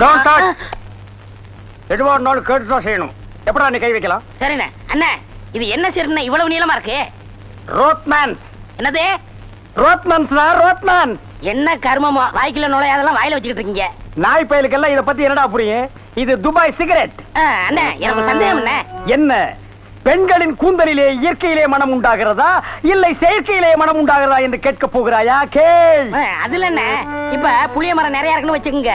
Don't touch. எதுவா இருந்தாலும் கேட்டு தான் செய்யணும். எப்படா நீ கை வைக்கலாம்? சரிண்ணே. அண்ணே இது என்ன சரிண்ணே இவ்வளவு நீளமா இருக்கு? ரோத்மேன் என்னது? ரோத்மேன் சார் ரோத்மேன் என்ன கர்மமோ? வாய்க்குள்ள நுழையாதெல்லாம் வாயில வச்சுக்கிட்டு இருக்கீங்க. நாய் பயலுக்கெல்லாம் இத பத்தி என்னடா புரியும்? இது துபாய் சிகரெட். அண்ணே எனக்கு சந்தேகம் அண்ணே. என்ன? பெண்களின் கூந்தலிலே இயற்கையிலே மனம் உண்டாகிறதா? இல்லை செயற்கையிலே மனம் உண்டாகிறதா என்று கேட்க போகிறாயா? கேள். அதுல என்ன இப்ப புளிய மரம் நிறைய இருக்குன்னு வச்சுக்கோங்க.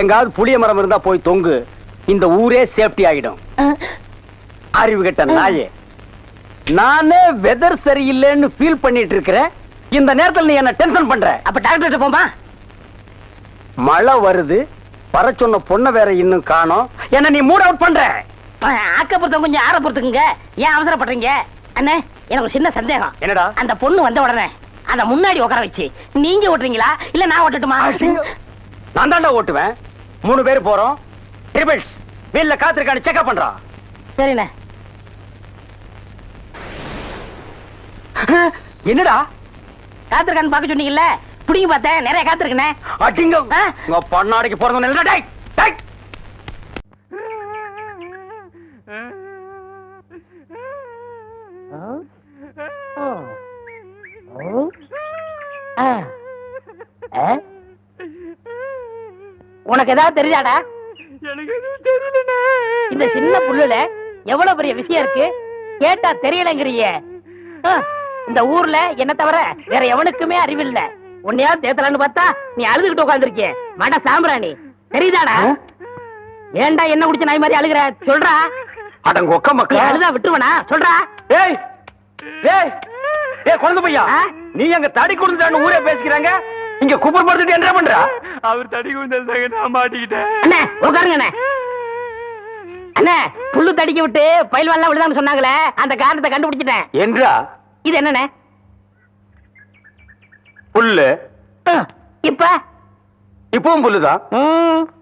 எங்காவது புளிய மரம் இருந்தா போய் தொங்கு. இந்த ஊரே சேஃப்டி ஆகிடும் அறிவு கெட்ட நாயே. நானே வெதர் சரியில்லைன்னு ஃபீல் பண்ணிட்டு இருக்கிறேன் இந்த நேரத்துல நீ என்ன டென்ஷன் பண்ற. அப்ப டாக்டர் போமா மழை வருது. வர சொன்ன பொண்ணை வேற இன்னும் காணோம். என்ன நீ மூட் அவுட் பண்ற. ஆக்கப்புறத்தம் கொஞ்சம் ஆற பொறுத்துக்குங்க? ஏன் அவசரப்படுறீங்க? அண்ணே எனக்கு ஒரு சின்ன சந்தேகம். என்னடா? அந்த பொண்ணு வந்த உடனே அத முன்னாடி உட்கார வச்சு நீங்க ஓட்டுறீங்களா? இல்ல நான் ஓட்டட்டுமா? நான் தாண்டா ஓட்டுவேன். மூணு பேர் போறோம். ட்ரிபிள்ஸ் வீல்ல காத்திருக்கான்னு செக்அப் பண்றான் சரிண்ணே. என்னடா? காத்திருக்கான்னு பார்க்க சொன்னீங்கல்ல? புடிங்க பார்த்தேன். நிறைய காத்திருக்கனே அடிங்க. பொண்ணாடிக்கு பிறந்தவன் இல்லடா உனக்கு ஏதாவது தெரியாடா இந்த சின்ன புல்லுல எவ்வளவு பெரிய விஷயம் இருக்கு? கேட்டா தெரியலங்கிறிய. இந்த ஊர்ல என்ன தவிர வேற எவனுக்குமே அறிவில்ல. உன்னையா தேத்தலான்னு பார்த்தா நீ அழுதுகிட்டு உட்காந்துருக்கிய மட சாம்பிராணி. தெரியுதாடா? ஏன்டா என்ன குடிச்ச நாய் மாதிரி அழுகுற? சொல்றா. அடங்க ஒக்க நீ மக்கா அழுதா விட்டுருவனா? சொல்றா. ஏய் ஏய் ஏய் குழந்தை பையா? நீ அங்க தடி கொடுத்தான்னு ஊரே பேசிக்கிறாங்க. இங்க குப்பர் படுத்துட்டு என்ன பண்றா? அவர் தடி குந்தல் நான் மாட்டிக்கிட்டேன். அண்ணே உட்காருங்க அண்ணே. புல்லு தடிக்க விட்டு பயில்வான்லாம் விழுதான்னு சொன்னாங்களே அந்த காரணத்தை கண்டுபிடிச்சிட்டேன். என்றா? இது என்னண்ணே? புல்லு. இப்ப? இப்பவும் புல்லுதான்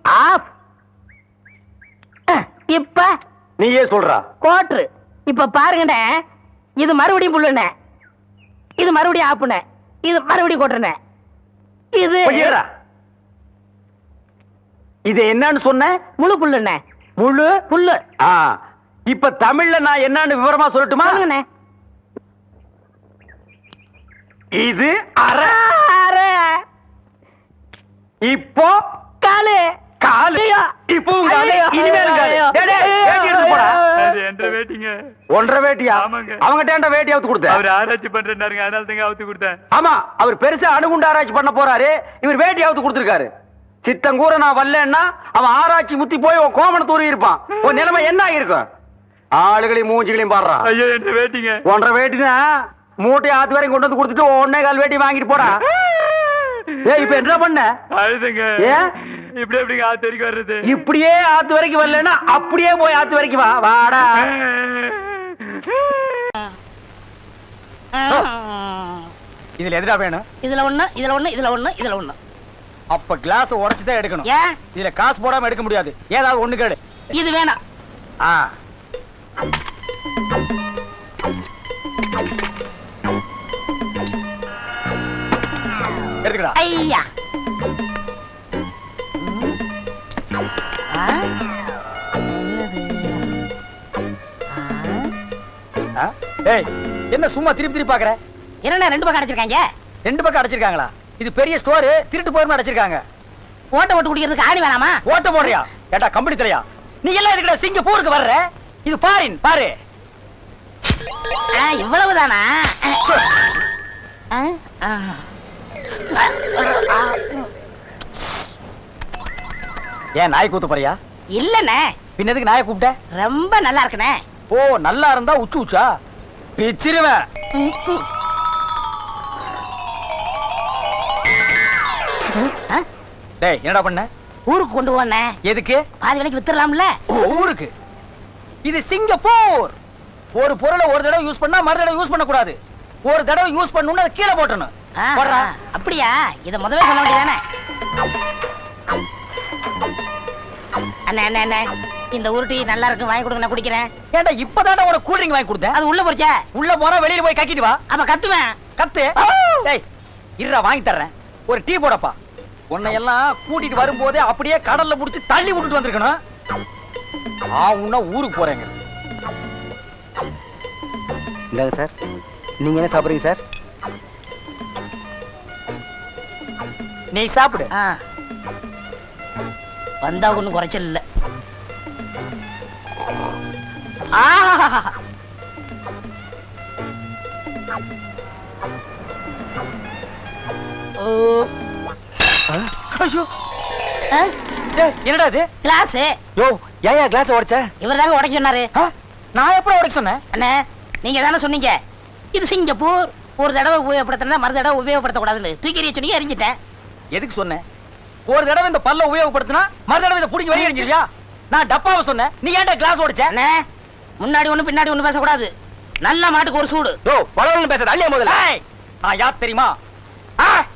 ஆஃப். இப்ப? நீயே சொல்றா. கோட்ரு இப்ப பாருங்கண்ணே இது மறுபடியும் புல்லுண்ணே. இது மறுபடியும் ஆப்புண்ணே. இது மறுபடியும் கோட்டுறண்ணே இது இது என்னன்னு சொன்ன? முழு புல்லுண்ணே. முழு புல்லு. ஆ இப்ப தமிழ்ல நான் என்னன்னு விவரமா சொல்லட்டுமா? இது அரை ஆறு, இப்போ காலு. காலு. ஐயோ. இப்பவும் காலு. ஐயோ. இனிமேலும் காலு. ஐயோ. டேய், டேய், வேட்டி எடுத்து போடா. அது என்ற வேட்டிங்க? ஒன்றரை வேட்டியா? ஆமாங்க. அவங்கிட்ட வேட்டி அவுத்து கொடுத்த? அவர் ஆராய்ச்சி பண்றேன்னாருங்க. அதனால தாங்க அவுத்து கொடுத்தேன். ஆமா அவர் பெருசா அணுகுண்டு ஆராய்ச்சி பண்ண போறாரு. இவர் வேட்டி அவுத்து கொடுத்திருக்காரு. சித்தங்கூர நான் வரலன்னா அவன் ஆராய்ச்சி முத்தி போய் உன் கோமண தூரி இருப்பான். உன் நிலைமை என்ன ஆகிருக்கும் ஆளுகளையும் மூஞ்சிகளையும் பாடுறான் ஐயோ என்ன வேட்டிங்க? ஒன்றரை வேட்டினா மூட்டை ஆத்து வரைக்கும் கொண்டு வந்து கொடுத்துட்டு ஒன்னே கால் வேட்டி வாங்கிட்டு போடா. ஏய் இப்ப என்ன பண்ண? அழுதுங்க. ஏன்? இப்படி எப்படிங்க ஆத்து வரைக்கும் வர்றது? இப்படியே ஆத்து வரைக்கும் வரலன்னா அப்படியே போய் ஆத்து வரைக்கும் வா. வாடா. இதுல எதுடா வேணும்? இதுல ஒண்ணு இதுல ஒண்ணு இதுல ஒண்ணு இதுல ஒண்ணு. அப்ப கிளாஸ் உடைச்சு தான் எடுக்கணும். ஏன்? இதுல காசு போடாம எடுக்க முடியாது. ஏதாவது ஒண்ணு கேடு இது வேணாம். ஆ. எடுத்துக்கடா. ஐயா? ஏய் என்ன சும்மா திருப்பி திருப்பி பாக்குற? என்னண்ணா ரெண்டு பக்கம் அடைச்சிருக்காங்க? ரெண்டு பக்கம் அடைச்சிருக்காங்களா? இது பெரிய ஸ்டோர் திருட்டு போயிருமா அடைச்சிருக்காங்க. ஓட்ட ஓட்டு குடிக்கிறதுக்கு ஆணி வேணாமா? ஓட்ட போடுறியா? ஏட்டா கம்பெனி தலையா நீ எல்லாம் எதுக்குடா சிங்கப்பூருக்கு வர்ற? இது பாரின் பாரு. இவ்வளவுதானா. ஏன் நாய் கூத்து போறியா? இல்லண்ணே. பின்னதுக்கு நாயை கூப்பிட்ட? ரொம்ப நல்லா இருக்குண்ணே. ஓ நல்லா இருந்தா உச்சு உச்சா? பிச்சிருவேன். டேய் என்னடா பண்ண? ஊருக்கு கொண்டு போனே. எதுக்கு? பாதி விலைக்கு வித்துடலாம்ல? ஓ, ஊருக்கு. இது சிங்கப்பூர். ஒரு பொருளை ஒரு தடவை யூஸ் பண்ணா மறு தடவை யூஸ் பண்ண கூடாது ஒரு தடவை யூஸ் பண்ணணும்னு அதை கீழே போட்டணும் அப்படியா? இத முதவே சொல்ல வேண்டியதானே? அண்ணே அண்ணே அண்ணே இந்த உருட்டி நல்லா இருக்கு வாங்கி கொடுங்க நான் குடிக்கிறேன். ஏன்டா இப்பதான்டா உனக்கு கூல் ட்ரிங்க் வாங்கி கொடுத்தேன் அது உள்ள போச்சே? உள்ள போனா வெளியில போய் கக்கிட்டு வா. அப்ப கத்துவேன். கத்து. டேய் இருடா வாங்கி தர்றேன். ஒரு டீ போடப்பா. உன்னை எல்லாம் கூட்டிட்டு வரும்போதே அப்படியே கடல்ல புடிச்சு தள்ளி விட்டுட்டு வந்திருக்கணும். ஆ உன்ன ஊருக்கு போறேங்க. இந்தாங்க சார். நீங்க என்ன சாப்பிடுறீங்க சார்? நீ சாப்பிடு. ஆ. வந்தா ஒண்ணும் குறைச்சல் இல்ல. ஓ. ஐயோ. என்னடா இது? கிளாஸ். யோ கிளாஸ் உடைச்ச? இவர் தாங்க உடைக்க சொன்னாரு? நான் எப்படி உடைக்க சொன்னேன்? அண்ணே நீங்க தானே சொன்னீங்க. இது சிங்கப்பூர். ஒரு தடவை உபயோகப்படுத்தினா மறு தடவை உபயோகப்படுத்தக்கூடாதுன்னு. தூக்கி சொன்னீங்க எரிஞ்சிட்டேன். எதுக்கு சொன்னேன் ஒரு தடவை இந்த பல்ல உபயோகப்படுத்தினா மறு தடவை இதை பிடிக்க வெளியே எறிஞ்சிருவியா? நான் டப்பாவை சொன்னேன். நீ ஏன்டா கிளாஸ் உடைச்ச? அண்ணே முன்னாடி ஒண்ணு பின்னாடி ஒண்ணு பேசக்கூடாது. நல்ல மாட்டுக்கு ஒரு சூடு. யோ வளவலன்னு பேசாத அள்ளியா முதல்ல. நான் யார் தெரியுமா?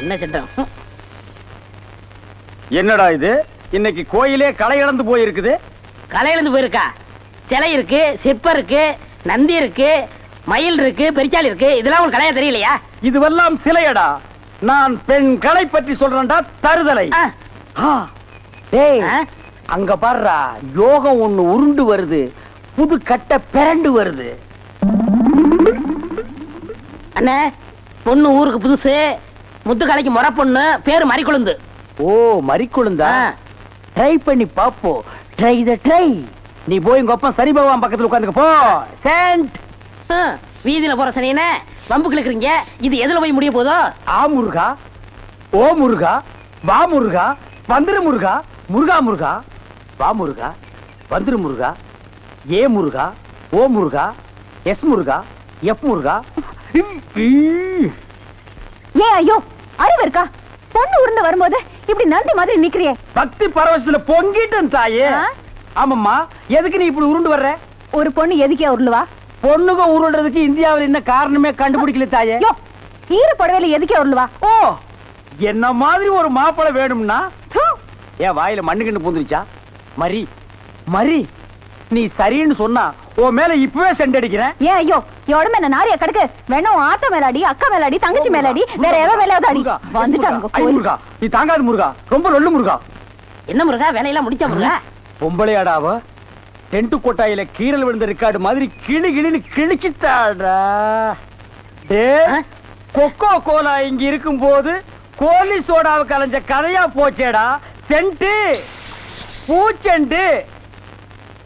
என்ன சட்டம் என்னடா இது? இன்னைக்கு கோயிலே களை இழந்து போயிருக்குது. கலையிலிருந்து போயிருக்கா? சிலை இருக்கு சிற்பம் இருக்கு நந்தி இருக்கு மயில் இருக்கு பெரிச்சாலி இருக்கு. இதெல்லாம் உங்களுக்கு கலையா தெரியலையா? இதுவெல்லாம் சிலையடா. நான் பெண் கலை பற்றி சொல்றேன்டா தருதலை? அங்க பாருடா யோகம் ஒண்ணு உருண்டு வருது புது கட்ட பிறண்டு வருது. அண்ணே பொண்ணு ஊருக்கு புதுசு முத்து கலைக்கு முறை பொண்ணு பேரு மறிக்குழுந்து. ஓ மறிக்குழுந்தா. ட்ரை பண்ணி பாப்போம் ட்ரை த ட்ரை நீ போய் உங்க அப்பா சனி பகவான் பக்கத்துல உட்காந்துக்க போ. சென்ட் வீதியில போற சனியனே வம்பு கிழக்குறீங்க இது எதுல போய் முடிய போதோ? ஆ முருகா. ஓ முருகா. வா முருகா. வந்துரு முருகா. முருகா முருகா. வா முருகா. வந்துரு முருகா. ஏ முருகா. ஓ முருகா. எஸ் முருகா. எஃப் முருகா. ஏன் ஐயோ. அறிவு இருக்கா? பொண்ணு உருண்டு வரும்போது இப்படி நந்தி மாதிரி நிக்கிறியே. பக்தி பரவசத்துல பொங்கிட்டேன் தாயே? ஆமாம்மா எதுக்கு நீ இப்படி உருண்டு வர்ற? ஒரு பொண்ணு எதுக்கே உருளுவா பொண்ணுங்க உருள்றதுக்கு இந்தியாவில் என்ன காரணமே கண்டுபிடிக்கல தாயே. ஈர புடவையில எதுக்கே உருளுவா ஓ என்ன மாதிரி ஒரு மாப்பிளை வேணும்னா? என் வாயில மண்ணு கண்டு பூந்துருச்சா? மரி மரி. நீ சரின்னு சொன்னா உன் மேல இப்பவே சென்ட் அடிக்கிறேன் ஏன் ஐயோ உடம்பு என்ன நாரியா கிடக்கு? வேணா உன் ஆத்தா மேலாடி அக்கா மேலாடி தங்கச்சி மேலாடி வேற எவ மேலாவது அடி வந்துட்டாங்க. முருகா. நீ தாங்காது முருகா. ரொம்ப ரொல்லு முருகா. என்ன முருகா வேலையெல்லாம் முடிச்ச முருகா? பொம்பளையாடாவ டென்ட் கொட்டாயில கீரல் விழுந்த ரெக்கார்டு மாதிரி கிளி கிளின்னு கிழிச்சிட்டாடா டே? கொக்கோ கோலா இங்க இருக்கும்போது கோலி சோடாவை கலைஞ்ச கதையா போச்சேடா. சென்ட்டு பூச்செண்டு.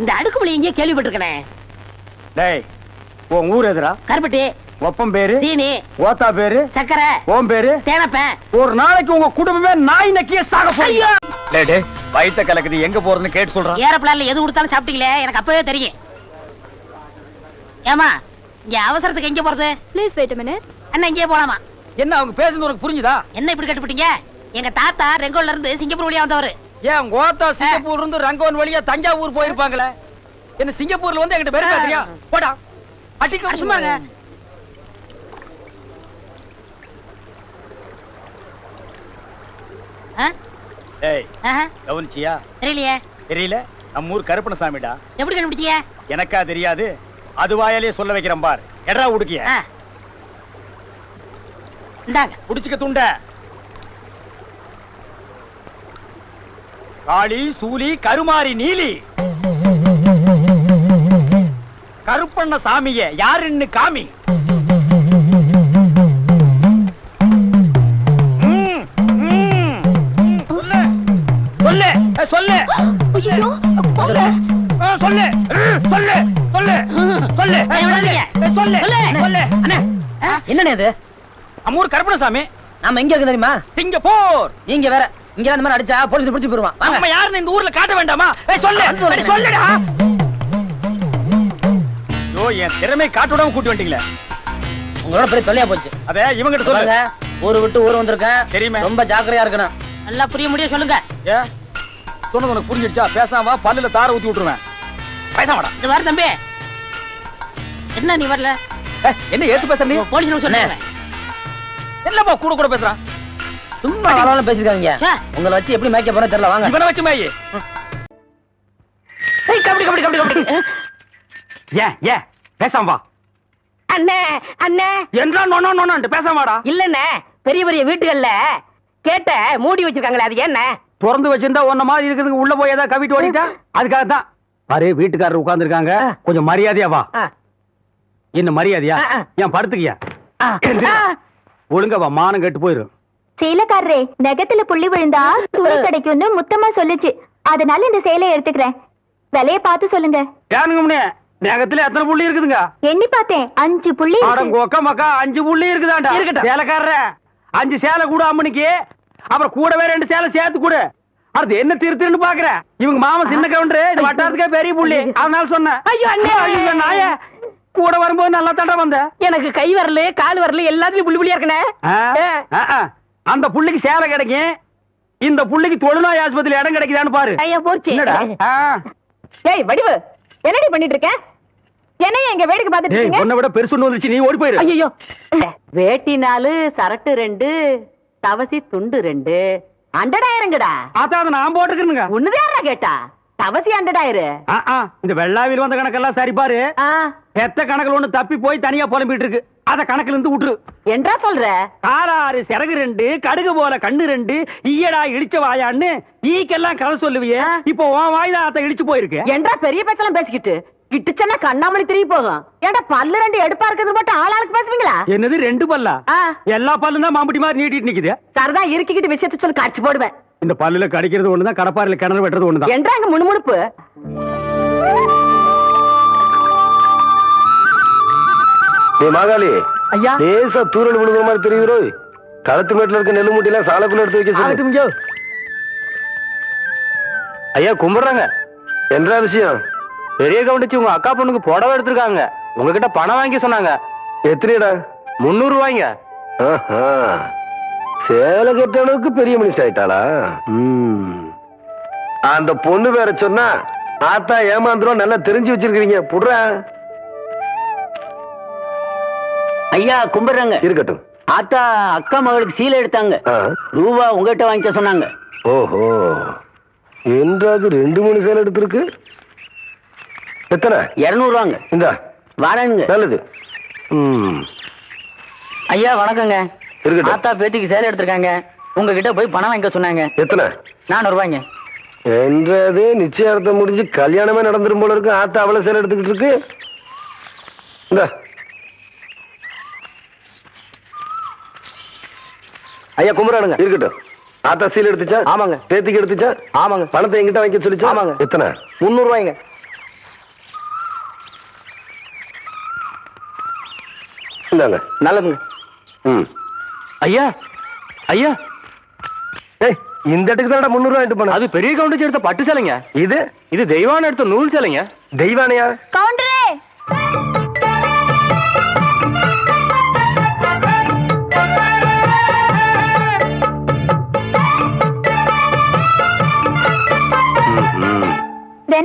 இந்த அடுக்குமொழி எங்கேயோ கேள்விப்பட்டிருக்கனே. டேய் உன் ஊர் எதுரா கருப்பட்டி. ஒப்பம் பேரு? சீனி. ஓத்தா பேரு? சக்கரை. ஓம் பேரு? தேனப்பேன் ஒரு நாளைக்கு உங்க குடும்பமே நாய் நக்கிய சாக போறீங்க டேய் டேய் வயித்த கலக்குது. எங்க போறதுன்னு கேட்டு சொல்றான் ஏரோப்ளான்ல எது கொடுத்தாலும் சாப்பிட்டீங்களே? எனக்கு அப்பவே தெரியும். ஏமா இங்க அவசரத்துக்கு எங்க போறது? Please wait a minute. அண்ணா இங்கே போலாமா? என்ன அவங்க பேசுறது உனக்கு புரிஞ்சுதா? என்ன இப்படி கட்டுப்பிட்டீங்க? எங்க தாத்தா ரெங்கோல்ல இருந்து சிங்கப்பூர் வழியா வந்தவரு. ஏன் கோத்தா சிங்கப்பூர்ல இருந்து ரங்கோன் வழியா தஞ்சாவூர் போயிருப்பாங்களே? என்ன சிங்கப்பூர்ல வந்து என்கிட்ட பேரு பேசுறியா போடா. அடிக்க அட, சும்மா கவனிச்சியா? தெரியலையே. தெரியல? நம்ம ஊர் கருப்பணசாமிடா எப்படி கண்டுபிடிச்சீங்க எனக்கா தெரியாது. அது வாயாலே சொல்ல வைக்கிறேன் பார். எடா உடுக்கிய. இந்தாங்க. புடிச்சுக்க துண்ட. காளி சூலி கருமாரி நீலி. கருப்பண்ண சாமிய யாருன்னு காமி. சொல்லு. சொல்லு. சொல்லு. சொல்லு. சொல்லு. சொல்லு. சொல்லு. சொல்லு. என்னண்ணே இது? அம்மூர் கருப்பணசாமி நாம எங்க இருக்கு தெரியுமா? சிங்கப்பூர். நீங்க வேற இங்க இந்த மாதிரி அடிச்சா போலீஸ் பிடிச்சு போயிருவான். வாங்க. நம்ம யாருன்னு இந்த ஊர்ல காட்ட வேண்டாமா? ஏய் சொல்லு. சொல்லுடா. ஐயோ என் திறமை காட்ட விடாம கூட்டி வந்துட்டீங்களே. உங்களோட பெரிய தொல்லையா போச்சு. அத இவங்கிட்ட சொல்லுங்க சொல்லுங்க. ஊரு விட்டு ஊர் வந்திருக்கேன். தெரியுமே. ரொம்ப ஜாக்கிரதையா இருக்கணும். நல்லா புரிய முடியும் சொல்லுங்க. ஏ சொன்னது உனக்கு புரிஞ்சிடுச்சா? பேசாம வா, பல்லுல தார ஊத்தி விட்டுருவேன். பேசாமடா இந்த வாரம் தம்பி. என்ன நீ வரல? என்ன ஏத்து பேசுற நீ? போலீஸ் சொன்னேன் என்னப்பா கூட கூட பேசுறான் சும்மா அளவுல பேசிருக்காங்க. உங்களை வச்சு எப்படி மேய்க்க போறேன் தெரியல வாங்க. இவனை வச்சு மேயி. ஏய், கபடி கபடி கபடி கபடி. ஏன் ஏன் பேசாம வா. அண்ணே அண்ணே. என்றா நோனோ நோனோன்ட்டு பேசாம வாடா. இல்லண்ணே பெரிய பெரிய வீட்டுகள்ல கேட்ட மூடி வச்சிருக்காங்களே அது என்ன? திறந்து வச்சிருந்தா உன்ன மாதிரி இருக்கிறதுக்கு உள்ள போய் ஏதாவது கவிட்டு ஓடிட்டா? அதுக்காக தான் பாரு வீட்டுக்காரர் உட்கார்ந்திருக்காங்க. கொஞ்சம் மரியாதையா வா. என்ன மரியாதையா. ஏன் படுத்துக்கியா. ஒழுங்கா வா மானம் கெட்டு போயிரும். சேலக்காரரே நகத்துல புள்ளி விழுந்தா துணி கிடைக்கும்னு முத்தமா சொல்லுச்சு. அதனால இந்த சேலையை எடுத்துக்கிறேன். விலைய பார்த்து சொல்லுங்க. நகத்துல எத்தனை புள்ளி இருக்குதுங்க? எண்ணி பார்த்தேன். அஞ்சு புள்ளி ஒக்க மக்கா அஞ்சு புள்ளி இருக்குதாண்டா? இருக்கட்டும். சேலைக்காரர அஞ்சு சேலை கூட அம்மனிக்கு அப்புறம் கூடவே ரெண்டு சேலை சேர்த்து கொடு. அடுத்து என்ன திருத்துன்னு பாக்குற? இவங்க மாமா சின்ன கவுண்டரு இந்த வட்டாரத்துக்கே பெரிய புள்ளி. அதனால சொன்னேன். ஐயோ, அண்ணே. ஐயோ நாய. கூட வரும்போது நல்லா தண்டை வந்த. எனக்கு கை வரல கால் வரல எல்லாத்துலயும் புள்ளி புள்ளியா இருக்கனே. அந்த புள்ளிக்கு சேலை கிடைக்கும். இந்த புள்ளிக்கு தொழுநோய் ஆஸ்பத்திரியில இடம் கிடைக்குதான்னு பாரு. ஐயா போச்சு. என்னடா. ஏய் வடிவு என்னடி பண்ணிட்டு இருக்க என்னைய இங்க வேடிக்கை பார்த்துட்டு ஏய் இருக்கீங்க? உன்னை விட பெருசு ஒண்ணு வந்துச்சு நீ ஓடி போயிரு. ஐயோ வேட்டி நாலு சரட்டு ரெண்டு தவசி துண்டு ரெண்டு. அண்டடாயிரங்கடா. அதான் அதை நான் போட்டுக்கிறேனுங்க ஒண்ணுதான் கேட்டா? தவசி அண்டடாயிரு. இந்த வெள்ளாவில் வந்த கணக்கெல்லாம் சரி பாரு. பெத்த கணக்குல ஒண்ணு தப்பி போய் தனியா புலம்பிட்டு இருக்கு. அத கணக்குல இருந்து விட்டுரு என்றா சொல்ற? காலாறு சிறகு ரெண்டு கடுகு போல கண்ணு ரெண்டு ஈயடா இடிச்ச வாயான்னு ஈக்கெல்லாம் கதை சொல்லுவியே. இப்போ உன் வாயில அத்த இடிச்சு போயிருக்கு. என்றா பெரிய பேச்செல்லாம் பேசிக்கிட்டு. கிட்டுச்சன்னா கண்ணாமணி திரும்பி போகும். ஏன்டா பல்லு ரெண்டு எடுப்பா இருக்கிறது மட்டும் ஆளாளுக்கு பேசுவீங்களா? என்னது ரெண்டு பல்லா? எல்லா பல்லும் தான் மாம்பட்டி மாதிரி நீட்டிட்டு நிக்குது. சரிதான் இருக்கிக்கிட்டு விஷயத்த சொல்லி காட்சி போடுவேன். இந்த பல்லுல கடிக்கிறது ஒண்ணுதான் கடப்பாரில கிணறு வெட்டுறது ஒண்ணுதான். என்றா அங்க முணுமுணுப்பு. நீ மாகாளி. ஐயா. லேசா தூரல் விழுகிற மாதிரி தெரியுது களத்து மேட்டுல இருக்க நெல்லு மூட்டையெல்லாம் சாலைக்குள்ள எடுத்து வைக்க சொல்லு. ஐயா கும்பிடுறாங்க. என்ன விஷயம்? பெரிய கவுண்டச்சி உங்க அக்கா பொண்ணுக்கு புடவை எடுத்திருக்காங்க. உங்ககிட்ட பணம் வாங்கி சொன்னாங்க. எத்தனைடா முந்நூறு ரூபாய்ங்க. சேலை கட்ட அளவுக்கு பெரிய மனுஷன் ஆயிட்டாளா? ம். அந்த பொண்ணு வேற சொன்னா ஆத்தா ஏமாந்துரும் நல்லா தெரிஞ்சு வச்சிருக்கீங்க புடுற. ஐயா கும்பிடுறாங்க. இருக்கட்டும். ஆத்தா அக்கா மகளுக்கு சீலை எடுத்தாங்க. ரூபா உங்ககிட்ட வாங்கிக்க சொன்னாங்க. ஓஹோ. என்றாது ரெண்டு மூணு சேலை எடுத்திருக்கு? எத்தனை? இருநூறுவாங்க. இந்தா. வாரங்க நல்லது. ம். ஐயா வணக்கங்க. இருக்கட்டும். ஆத்தா பேத்திக்கு சேலை எடுத்திருக்காங்க. உங்ககிட்ட போய் பணம் வாங்கிக்க சொன்னாங்க. எத்தனை? நானூறு ரூபாய்ங்க என்றது நிச்சயார்த்தம் முடிஞ்சு கல்யாணமே நடந்துரும் போல இருக்கு. ஆத்தா அவளை சேலை எடுத்துக்கிட்டு இருக்கு. இந்த. ஐயா கும்பரானுங்க இருக்கட்டும். ஆத்தா சீல் எடுத்துச்சா? ஆமாங்க. பேத்திக்கு எடுத்துச்சா? ஆமாங்க. பணத்தை எங்கிட்ட வாங்கி சொல்லிச்சா? ஆமாங்க. எத்தனை? முந்நூறு ரூபாய்ங்க இந்தாங்க. நல்லதுங்க. ம். ஐயா ஐயா. ஏய் இந்த இடத்துக்கு தானடா முந்நூறு ரூபாய் எடுத்து போன? அது பெரிய கவுண்டச்சி எடுத்த பட்டு சேலைங்க. இது? இது தெய்வான எடுத்த நூல் சேலைங்க. தெய்வானையா? கவுண்டரே!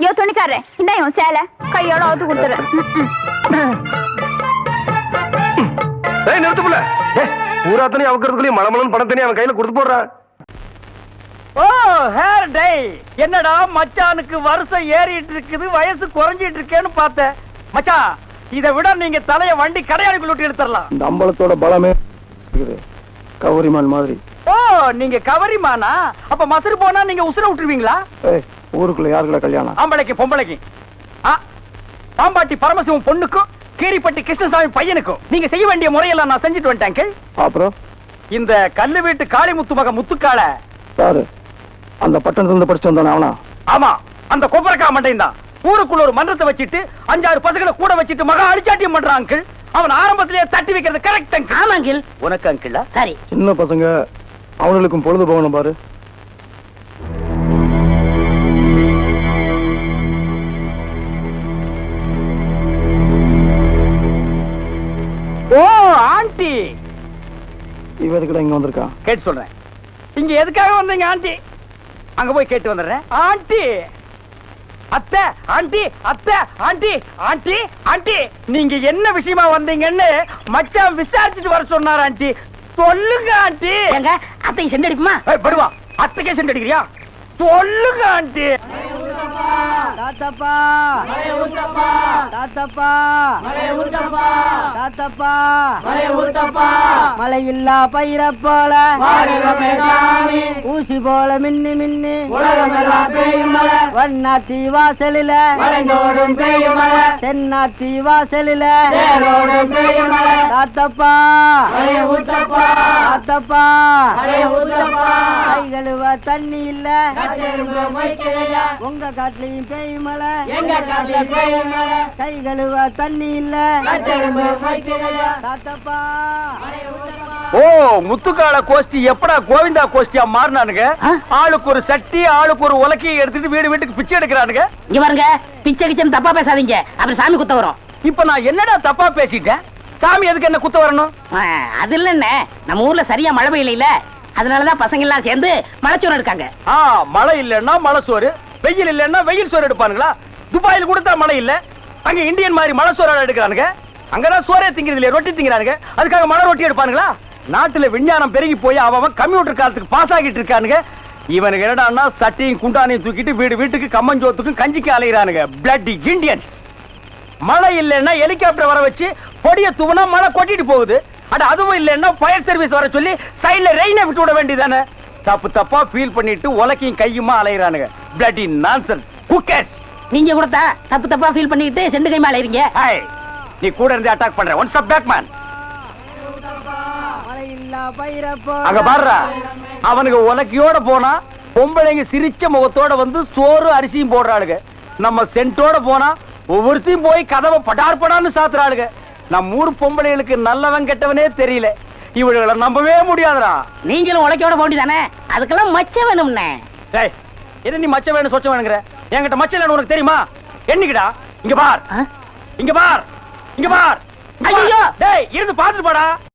யோ துணிக்காரே இந்த இவன் சேலை. கையோட அவுத்து கொடுத்துறேன் ஏய் நிறுத்து புள்ள. ஏய் பூராத்தனையும் அவக்கிறதுக்குள்ளேயும் மலமலன் பணத்தனையும் அவன் கையில கொடுத்து போடுறான் ஓ ஹேர் டை என்னடா மச்சானுக்கு வருஷம் ஏறிட்டு இருக்குது வயசு குறைஞ்சிட்டு இருக்கேன்னு பார்த்தேன். மச்சான் இதை விட நீங்க தலைய வண்டி கடையாளுக்குள்ள விட்டு எடுத்துடலாம் இந்த அம்பலத்தோட பலமே இருக்குது. கௌரிமான் மாதிரி. ஓ நீங்க கவரிமானா? அப்ப மசுறு போனா நீங்க உசுர விட்டுருவீங்களா? ஊருக்குள்ள யாருக்குள்ள கல்யாணம்? ஆம்பளைக்கு பொம்பளைக்கு. ஆ, பாம்பாட்டி பரமசிவம் பொண்ணுக்கும் கீரிப்பட்டி கிருஷ்ணசாமி பையனுக்கும். நீங்க செய்ய வேண்டிய முறையெல்லாம் நான் செஞ்சுட்டு வந்துட்டேன். அப்புறம்? இந்த கல்லு வீட்டு காளிமுத்து மக முத்துக்கால சாரு அந்த பட்டணத்துல இருந்து படிச்சு வந்தானே அவனா? ஆமா அந்த கொப்பரக்கா மண்டையும் தான். ஊருக்குள்ள ஒரு மன்றத்தை வச்சுட்டு அஞ்சாறு பசங்களை கூட வச்சுட்டு மகா அடிச்சாட்டியம் பண்றான் அங்கிள் அவன் ஆரம்பத்திலேயே தட்டி வைக்கிறது கரெக்ட் அங்கிள். ஆமாங்கில் உனக்கு அங்கிள்? சரி. சின்ன பசங்க அவனுங்களுக்கும் பொழுது போகணும் பாரு. இவ இங்க வந்திருக்கான் கேட்டு சொல்றேன். இங்க எதுக்காக வந்தீங்க ஆண்டி? அங்க போய் கேட்டு வந்துடுறேன். ஆண்டி! அத்தை ஆண்டி அத்தை ஆண்டி ஆண்டி ஆண்டி! நீங்க என்ன விஷயமா வந்தீங்கன்னு மச்சான் விசாரிச்சுட்டு வர சொன்னார் ஆண்டி. சொல்லுங்க ஆண்டி! எங்க அத்தை செண்டு அடிப்புமா ஏய், படுவா. அத்தைக்கே சென்று அடிக்கிறியா? சொல்லுங்க ஆண்டி! தாத்தப்பா. தாத்தப்பா. தாத்தப்பா. மழை இல்லா பயிர போல. ஊசி போல மின்னி மின்னி. வண்ணாத்தி வாசலில. தென்னாத்தி வாசலில. தாத்தப்பா. தாத்தப்பா. கை கழுவ தண்ணி இல்ல. உங்க காட்டுலயும் பேய் மழை. எங்க காட்டுல பேய் மழை. கை கழுவ தண்ணி இல்ல. தாத்தப்பா. ஓ முத்துக்கால கோஷ்டி எப்படா கோவிந்தா கோஷ்டியா மாறினானுங்க? ஆளுக்கு ஒரு சட்டி ஆளுக்கு ஒரு உலக்கையை எடுத்துட்டு வீடு வீட்டுக்கு பிச்சை எடுக்கிறானுங்க. இங்க பாருங்க பிச்சை கிச்சன் தப்பா பேசாதீங்க. அப்புறம் சாமி குத்த வரும். இப்ப நான் என்னடா தப்பா பேசிட்டேன்? சாமி எதுக்கு என்ன குத்த வரணும்? அது இல்லன்னு நம்ம ஊர்ல சரியா மழை பெய்யல அதனாலதான் பசங்க எல்லாம் சேர்ந்து மலைச்சோறு இருக்காங்க ஆ மழை இல்லன்னா மழை சோறு வெயில் இல்லைன்னா வெயில் சோறு எடுப்பானுங்களா? துபாயில் கொடுத்தா மழை இல்ல. அங்க இந்தியன் மாதிரி மழை சோறு எடுக்கிறானுங்க. அங்கதான் சோறே திங்கிறது இல்லையா ரொட்டி திங்கிறானுங்க. அதுக்காக மழை ரொட்டி எடுப்பானுங்களா? நாட்டுல விஞ்ஞானம் பெருகி போய் அவன் அவன் கம்ப்யூட்டர் காலத்துக்கு பாஸ் ஆகிட்டு இருக்கானுங்க. இவனுக்கு என்னடான்னா சட்டியும் குண்டானையும் தூக்கிட்டு வீடு வீட்டுக்கு கம்மஞ்சோத்துக்கும் கஞ்சிக்கு அலைகிறானுங்க பிளட்டி இண்டியன்ஸ் மழை இல்லைன்னா ஹெலிகாப்டர் வர வச்சு பொடிய தூவனா மழை கொட்டிட்டு போகுது. அட அதுவும் இல்லைன்னா ஃபயர் சர்வீஸ் வர சொல்லி சைட்ல ரெயினை விட்டு விட வேண்டியதானே தப்பு தப்பா ஃபீல் பண்ணிட்டு உலக்கையும் கையுமா அலைகிறானுங்க பிளட்டி நான்சன் குக்கர்ஸ் நீங்க கொடுத்தா தப்பு தப்பா ஃபீல் பண்ணிக்கிட்டு செண்டு கை மேல இருங்க ஹாய் நீ கூட இருந்து அட்டாக் பண்ற. ஒன் ஸ்டெப் பேக் மேன் அங்க பாருடா. அவனுக்கு உலக்கையோட போனா பொம்பளைங்க சிரிச்ச முகத்தோட வந்து சோறு அரிசியும் போடுறாளுங்க. நம்ம சென்ட்டோட போனா ஒவ்வொருத்தையும் போய் கதவை படார் படார்னு சாத்துறாளுங்க. நம்ம ஊர் பொம்பளைகளுக்கு நல்லவன் கெட்டவனே தெரியல. இவளுகளை நம்பவே முடியாதுடா. நீங்களும் உழைக்கோட போண்டி தானே அதுக்கெல்லாம் மச்சம் வேணும்னே. டேய் என்ன நீ மச்ச வேணும் சொச்ச வேணுங்கிற? என்கிட்ட மச்சம் இல்லைன்னு உனக்கு தெரியுமா? என்னைக்குடா? இங்க பார்? இங்க பார். இங்க பார். ஐயையோ! டேய் இருந்து பாத்துட்டு போடா.